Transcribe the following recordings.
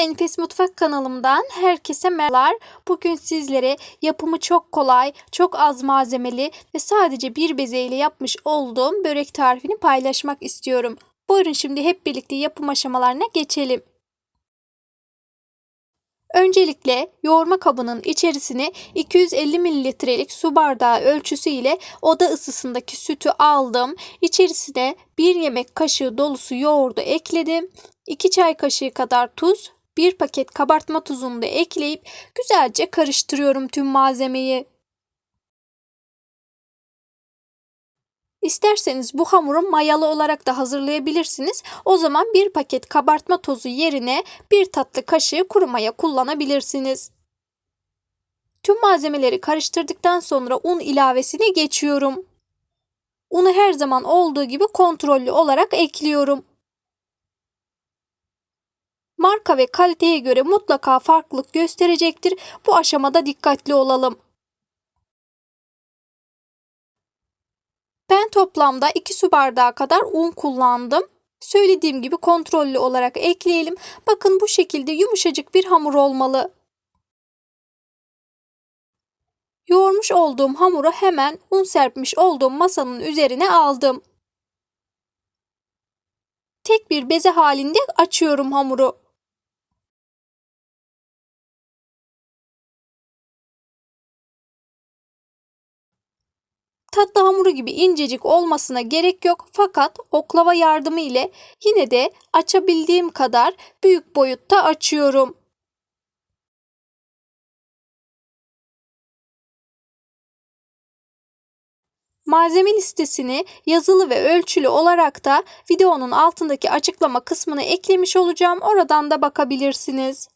Enfes Mutfak kanalımdan herkese merhabalar. Bugün sizlere yapımı çok kolay, çok az malzemeli ve sadece bir bezeyle yapmış olduğum börek tarifini paylaşmak istiyorum. Buyurun şimdi hep birlikte yapım aşamalarına geçelim. Öncelikle yoğurma kabının içerisine 250 mililitrelik su bardağı ölçüsü ile oda ısısındaki sütü aldım. İçerisine 1 yemek kaşığı dolusu yoğurdu ekledim. 2 çay kaşığı kadar tuz, 1 paket kabartma tuzunu da ekleyip güzelce karıştırıyorum tüm malzemeyi. İsterseniz bu hamuru mayalı olarak da hazırlayabilirsiniz. O zaman bir paket kabartma tozu yerine bir tatlı kaşığı kuru maya kullanabilirsiniz. Tüm malzemeleri karıştırdıktan sonra un ilavesine geçiyorum. Unu her zaman olduğu gibi kontrollü olarak ekliyorum. Marka ve kaliteye göre mutlaka farklılık gösterecektir. Bu aşamada dikkatli olalım. Ben toplamda 2 su bardağı kadar un kullandım. Söylediğim gibi kontrollü olarak ekleyelim. Bakın bu şekilde yumuşacık bir hamur olmalı. Yoğurmuş olduğum hamuru hemen un serpmiş olduğum masanın üzerine aldım. Tek bir beze halinde açıyorum hamuru. Tatlı hamuru gibi incecik olmasına gerek yok fakat oklava yardımı ile yine de açabildiğim kadar büyük boyutta açıyorum. Malzeme listesini yazılı ve ölçülü olarak da videonun altındaki açıklama kısmına eklemiş olacağım. Oradan da bakabilirsiniz.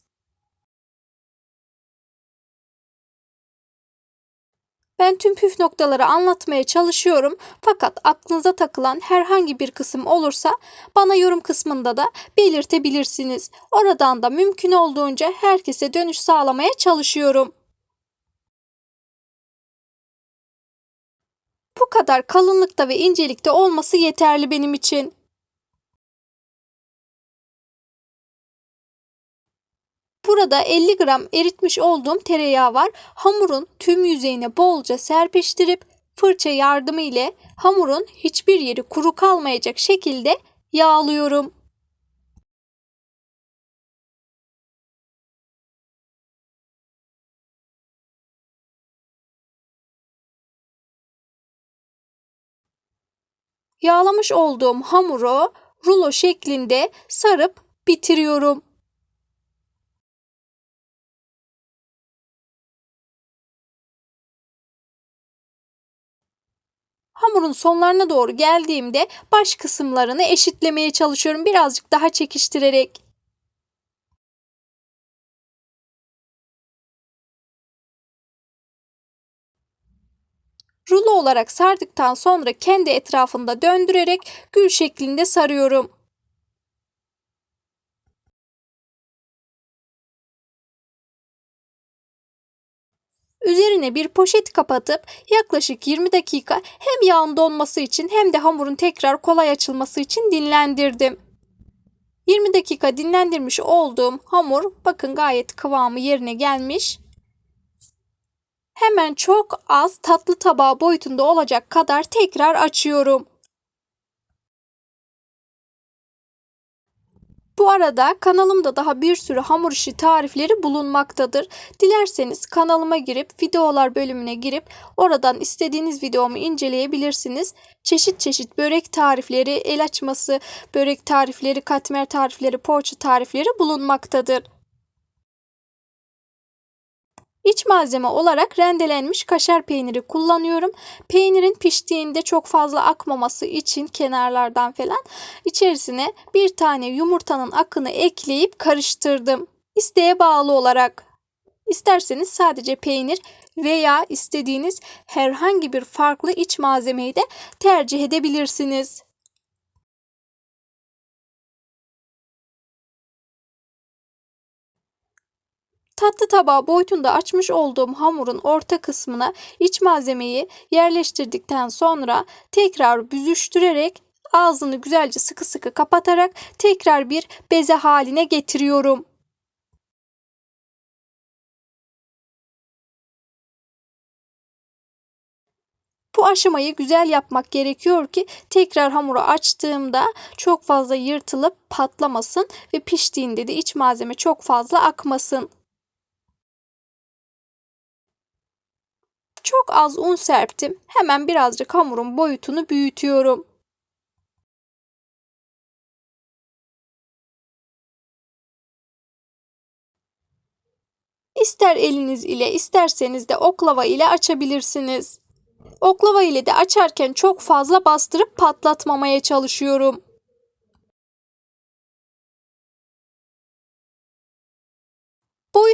Ben tüm püf noktaları anlatmaya çalışıyorum fakat aklınıza takılan herhangi bir kısım olursa bana yorum kısmında da belirtebilirsiniz. Oradan da mümkün olduğunca herkese dönüş sağlamaya çalışıyorum. Bu kadar kalınlıkta ve incelikte olması yeterli benim için. Burada 50 gram eritmiş olduğum tereyağı var. Hamurun tüm yüzeyine bolca serpiştirip fırça yardımı ile hamurun hiçbir yeri kuru kalmayacak şekilde yağlıyorum. Yağlamış olduğum hamuru rulo şeklinde sarıp bitiriyorum. Hamurun sonlarına doğru geldiğimde baş kısımlarını eşitlemeye çalışıyorum birazcık daha çekiştirerek. Rulo olarak sardıktan sonra kendi etrafında döndürerek gül şeklinde sarıyorum. Üzerine bir poşet kapatıp yaklaşık 20 dakika hem yağın donması için hem de hamurun tekrar kolay açılması için dinlendirdim. 20 dakika dinlendirmiş olduğum hamur bakın gayet kıvamı yerine gelmiş. Hemen çok az tatlı tabağı boyutunda olacak kadar tekrar açıyorum. Bu arada kanalımda daha bir sürü hamur işi tarifleri bulunmaktadır. Dilerseniz kanalıma girip videolar bölümüne girip oradan istediğiniz videomu inceleyebilirsiniz. Çeşit çeşit börek tarifleri, el açması, börek tarifleri, katmer tarifleri, poğaça tarifleri bulunmaktadır. İç malzeme olarak rendelenmiş kaşar peyniri kullanıyorum. Peynirin piştiğinde çok fazla akmaması için kenarlardan falan içerisine bir tane yumurtanın akını ekleyip karıştırdım. İsteğe bağlı olarak. İsterseniz sadece peynir veya istediğiniz herhangi bir farklı iç malzemeyi de tercih edebilirsiniz. Tatlı tabağı boyutunda açmış olduğum hamurun orta kısmına iç malzemeyi yerleştirdikten sonra tekrar büzüştürerek ağzını güzelce sıkı sıkı kapatarak tekrar bir beze haline getiriyorum. Bu aşamayı güzel yapmak gerekiyor ki tekrar hamuru açtığımda çok fazla yırtılıp patlamasın ve piştiğinde de iç malzeme çok fazla akmasın. Çok az un serptim. Hemen birazcık hamurun boyutunu büyütüyorum. İster eliniz ile isterseniz de oklava ile açabilirsiniz. Oklava ile de açarken çok fazla bastırıp patlatmamaya çalışıyorum.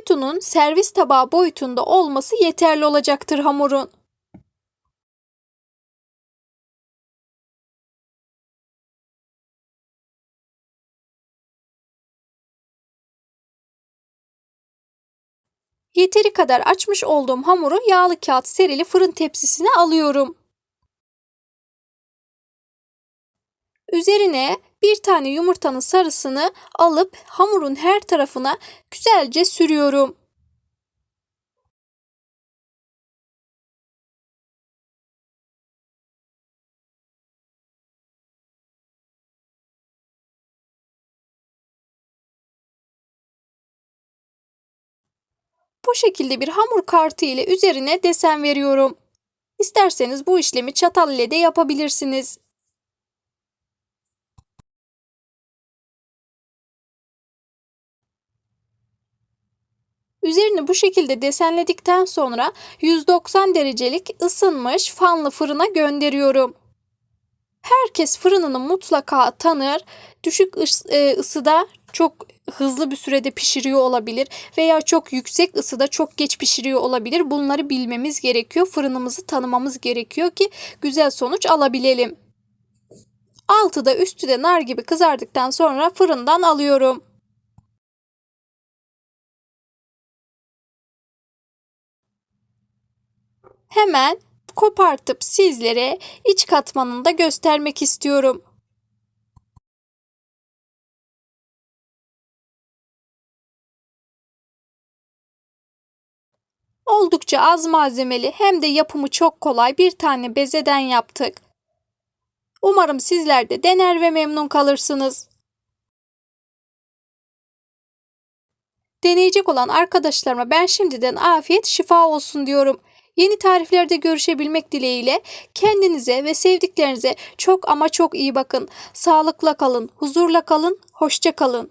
Boyutunun servis tabağı boyutunda olması yeterli olacaktır hamurun. Yeteri kadar açmış olduğum hamuru yağlı kağıt serili fırın tepsisine alıyorum. Üzerine bir tane yumurtanın sarısını alıp hamurun her tarafına güzelce sürüyorum. Bu şekilde bir hamur kartı ile üzerine desen veriyorum. İsterseniz bu işlemi çatal ile de yapabilirsiniz. Üzerini bu şekilde desenledikten sonra 190 derecelik ısınmış fanlı fırına gönderiyorum. Herkes fırınını mutlaka tanır. Düşük ıs- ısıda çok hızlı bir sürede pişiriyor olabilir veya çok yüksek ısıda çok geç pişiriyor olabilir. Bunları bilmemiz gerekiyor. Fırınımızı tanımamız gerekiyor ki güzel sonuç alabilelim. Altı da üstü de nar gibi kızardıktan sonra fırından alıyorum. Hemen kopartıp sizlere iç katmanını da göstermek istiyorum. Oldukça az malzemeli hem de yapımı çok kolay bir tane bezeden yaptık. Umarım sizler de dener ve memnun kalırsınız. Deneyecek olan arkadaşlarıma ben şimdiden afiyet şifa olsun diyorum. Yeni tariflerde görüşebilmek dileğiyle kendinize ve sevdiklerinize çok ama çok iyi bakın. Sağlıkla kalın, huzurla kalın, hoşça kalın.